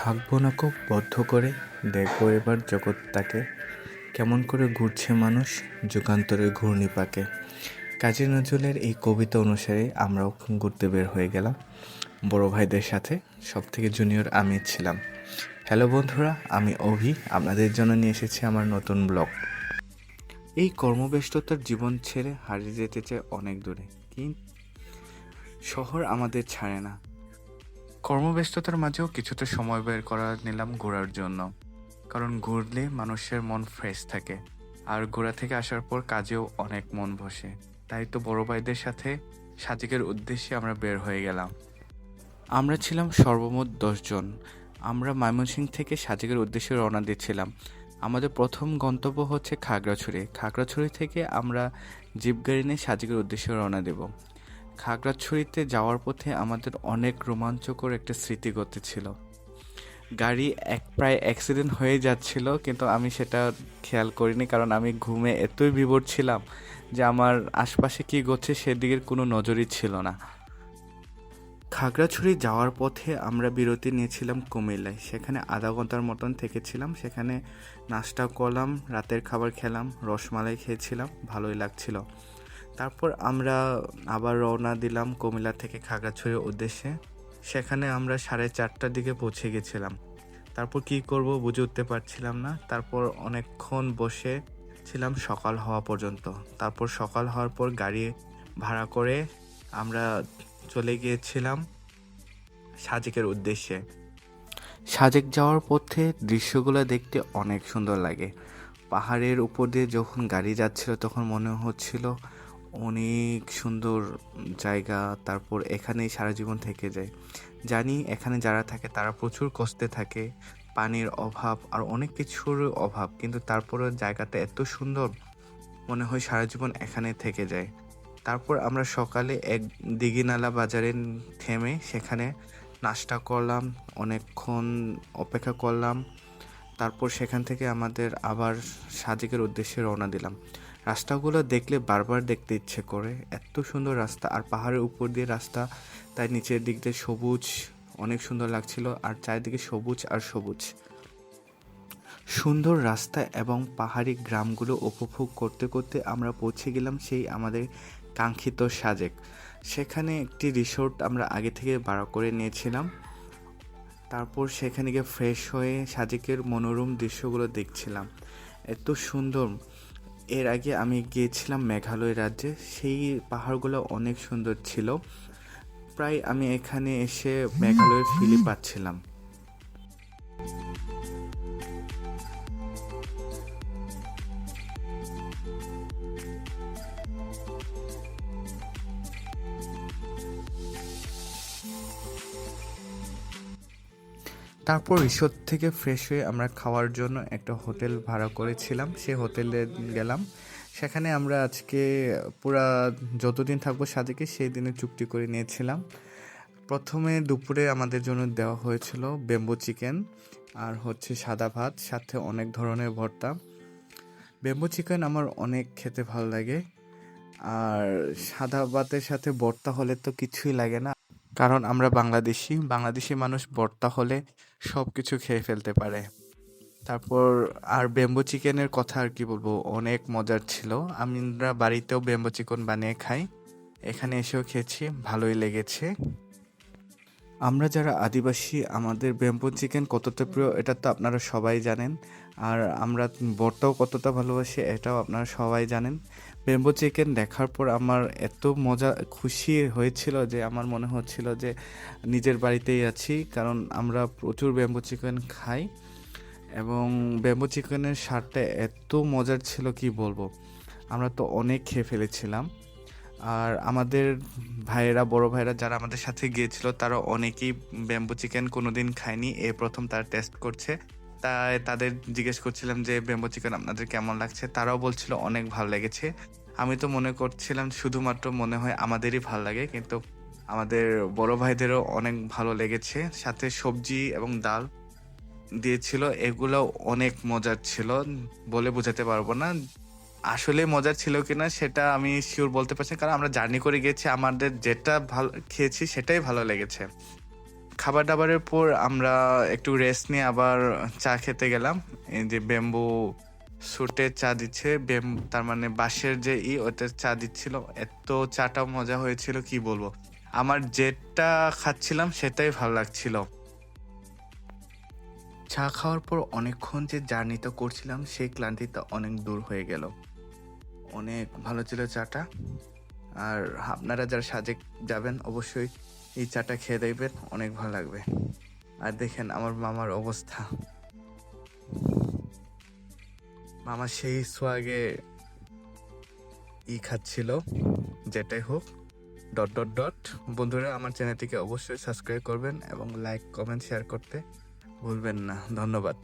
থাকব না খুব বদ্ধ করে দেখব এবার জগৎটাকে। কেমন করে ঘুরছে মানুষ যুগান্তরে ঘূর্ণি পাকে কাজী নজরুলের এই কবিতা অনুসারে আমরাও ঘুরতে বের হয়ে গেলাম। বড় ভাইদের সাথে সব থেকে জুনিয়র আমি ছিলাম। হ্যালো বন্ধুরা, আমি অভি, আপনাদের জন্য নিয়ে এসেছি আমার নতুন ব্লগ। এই কর্মব্যস্ততার জীবন ছেড়ে হারিয়ে যেতে চায় অনেক দূরে, কিন্তু শহর আমাদের ছাড়ে না। কর্মব্যস্ততার মাঝেও কিছুটা সময় বের করা নিলাম ঘোরার জন্য। কারণ ঘুরলে মানুষের মন ফ্রেশ থাকে। আর ঘোরা থেকে আসার পর কাজেও অনেক মন বসে। তাই তো বড় ভাইদের সাথে সাজিকের উদ্দেশ্যে আমরা বের হয়ে গেলাম। আমরা ছিলাম সর্বমোট দশজন আমরা ময়মনসিং থেকে সাজিকের উদ্দেশ্যে রওনা দিচ্ছিলাম। আমাদের প্রথম গন্তব্য হচ্ছে খাগড়াছড়ি। খাগড়াছড়ি থেকে আমরা জিপ গাড়ি নিয়ে সাজিকের উদ্দেশ্যে রওনা দেব। খাগড়াছড়িতে যাওয়ার পথে আমাদের অনেক রোমাঞ্চকর একটা স্মৃতি ছিল। গাড়ি এক প্রায় অ্যাক্সিডেন্ট হয়ে যাচ্ছিল, কিন্তু আমি সেটা খেয়াল করিনি কারণ আমি ঘুমে এতই বিভোর ছিলাম যে আমার আশপাশে কী ঘটছে সেদিকের কোনো নজরই ছিল না। খাগড়াছড়ি যাওয়ার পথে আমরা বিরতি নিয়েছিলাম কুমিল্লায়। সেখানে আধা ঘণ্টার মতন থেকেছিলাম। সেখানে নাস্তা করলাম, রাতের খাবার খেলাম, রসমালাই খেয়েছিলাম, ভালোই লাগছিল। তারপর আমরা আবার রওনা দিলাম কুমিল্লা থেকে খাগড়াছড়ির উদ্দেশ্যে। সেখানে আমরা সাড়ে চারটার দিকে পৌঁছে গেছিলাম। তারপর কি করব বুঝে উঠতে পারছিলাম না। তারপর অনেকক্ষণ বসে ছিলাম সকাল হওয়া পর্যন্ত। তারপর সকাল হওয়ার পর গাড়ি ভাড়া করে আমরা চলে গিয়েছিলাম সাজেকের উদ্দেশ্যে। সাজেক যাওয়ার পথে দৃশ্যগুলো দেখতে অনেক সুন্দর লাগে। পাহাড়ের উপর দিয়ে যখন গাড়ি যাচ্ছিল তখন মনে হচ্ছিল অনেক সুন্দর জায়গা, তারপর এখানেই সারা জীবন থেকে যায়। জানি এখানে যারা থাকে তারা প্রচুর কষ্টে থাকে, পানির অভাব আর অনেক কিছুর অভাব, কিন্তু তারপরে জায়গাটা এত সুন্দর, মনে হয় সারা জীবন এখানে থেকে যায়। তারপর আমরা সকালে এক দিঘিনালা বাজারে থেমে সেখানে নাস্তা করলাম, অনেকক্ষণ অপেক্ষা করলাম, তারপর সেখান থেকে আমাদের আবার সাজিকের উদ্দেশ্যে রওনা দিলাম। রাস্তাগুলো দেখলে বারবার দেখতে ইচ্ছে করে। এত সুন্দর রাস্তা, আর পাহাড়ের উপর দিয়ে রাস্তা, তাই নিচের দিক দিয়ে সবুজ, অনেক সুন্দর লাগছিল, আর চারিদিকে সবুজ আর সবুজ। সুন্দর রাস্তা এবং পাহাড়ি গ্রামগুলো উপভোগ করতে করতে আমরা পৌঁছে গেলাম সেই আমাদের কাঙ্ক্ষিত সাজেক। সেখানে একটি রিসোর্ট আমরা আগে থেকে ভাড়া করে নিয়েছিলাম। তারপর সেখানে গিয়ে ফ্রেশ হয়ে সাজেকের মনোরম দৃশ্যগুলো দেখছিলাম। এত সুন্দর এর আগে আমি গিয়েছিলাম মেঘালয় রাজ্যে সেই পাহাড়গুলো অনেক সুন্দর ছিল। প্রায় আমি এখানে এসে মেঘালয়ের ফিলি পাচ্ছিলাম। তারপর রিসোর্ট থেকে ফ্রেশ হয়ে আমরা খাওয়ার জন্য একটা হোটেল ভাড়া করেছিলাম। সে হোটেলে গেলাম। সেখানে আমরা আজকে পুরা যতদিন থাকব সাজেকে সেই দিনে চুক্তি করে নিয়েছিলাম। প্রথমে দুপুরে আমাদের জন্য দেওয়া হয়েছিল বেম্বো চিকেন আর হচ্ছে সাদা ভাত, সাথে অনেক ধরনের ভর্তা। বেম্বো চিকেন আমার অনেক খেতে ভালো লাগে। আর সাদা ভাতের সাথে ভর্তা হলে তো কিছুই লাগে না। কারণ আমরা বাংলাদেশি বাংলাদেশি মানুষ ভর্তা হলে সব কিছু খেয়ে ফেলতে পারে। তারপর আর বেম্বো চিকেনের কথা আর কি বলব, অনেক মজার ছিল। আমরা বাড়িতেও বেম্বো চিকেন বানিয়ে খাই। এখানে এসেও খেয়েছি, ভালোই লেগেছে। আমরা যারা আদিবাসী, আমাদের বেম্বো চিকেন কতটা প্রিয়, এটা তো আপনারা সবাই জানেন। আর আমরা বরটাও কতটা ভালোবাসি, এটাও আপনারা সবাই জানেন। বেম্বো চিকেন দেখার পর আমার এত মজা, খুশি হয়েছিল যে আমার মনে হচ্ছিল যে নিজের বাড়িতেই আছি। কারণ আমরা প্রচুর বেম্বো চিকেন খাই এবং ব্যাম্বো চিকেনের স্বাদটা এত মজার ছিল কি বলব? আমরা তো অনেক খেয়ে ফেলেছিলাম। আর আমাদের ভাইয়েরা, বড় ভাইয়েরা যারা আমাদের সাথে গিয়েছিল, তারা অনেকেই ব্যাম্বো চিকেন কোনোদিন খায়নি। এ প্রথম তারা টেস্ট করছে। তাই তাদের জিজ্ঞেস করছিলাম যে ব্যাম্বো চিকেন আপনাদের কেমন লাগছে? তারাও বলছিল, অনেক ভালো লেগেছে। আমি তো মনে করছিলাম শুধুমাত্র মনে হয় আমাদেরই ভালো লাগে, কিন্তু আমাদের বড় ভাইদেরও অনেক ভালো লেগেছে। সাথে সবজি এবং ডাল দিয়েছিল, এগুলো অনেক মজার ছিল বলে বোঝাতে পারব না। আসলে মজার ছিল কিনা সেটা আমি শিওর বলতে পারছি কারণ আমরা জার্নি করে গেছি আমাদের যেটা ভালো, খেয়েছি সেটাই ভালো লেগেছে। খাবার দাবারের পর আমরা একটু রেস্ট নিয়ে আবার চা খেতে গেলাম, এই যে বেম্বু সুটে চা দিচ্ছে তার মানে বাঁশের যে ই, ওতে চা দিচ্ছিল। এত চাটা মজা হয়েছিল, কি বলব? আমার যেটা খাচ্ছিলাম, সেটাই ভালো লাগছিল। চা খাওয়ার পর অনেকক্ষণ যে জার্নিটা করছিলাম, সেই ক্লান্তিটা অনেক দূর হয়ে গেল। অনেক ভালো ছিল চাটা। আর আপনারা যারা সাজেক যাবেন, অবশ্যই এই চাটা খেয়ে দেখবেন, অনেক ভালো লাগবে। আর দেখেন আমার মামার অবস্থা। মামা সেই সোয়াগে ই খাচ্ছিল, যেটাই হোক ডট ডট ডট বন্ধুরা, আমার চ্যানেলটিকে অবশ্যই সাবস্ক্রাইব করবেন এবং লাইক কমেন্ট শেয়ার করতে ভুলবেন না। ধন্যবাদ।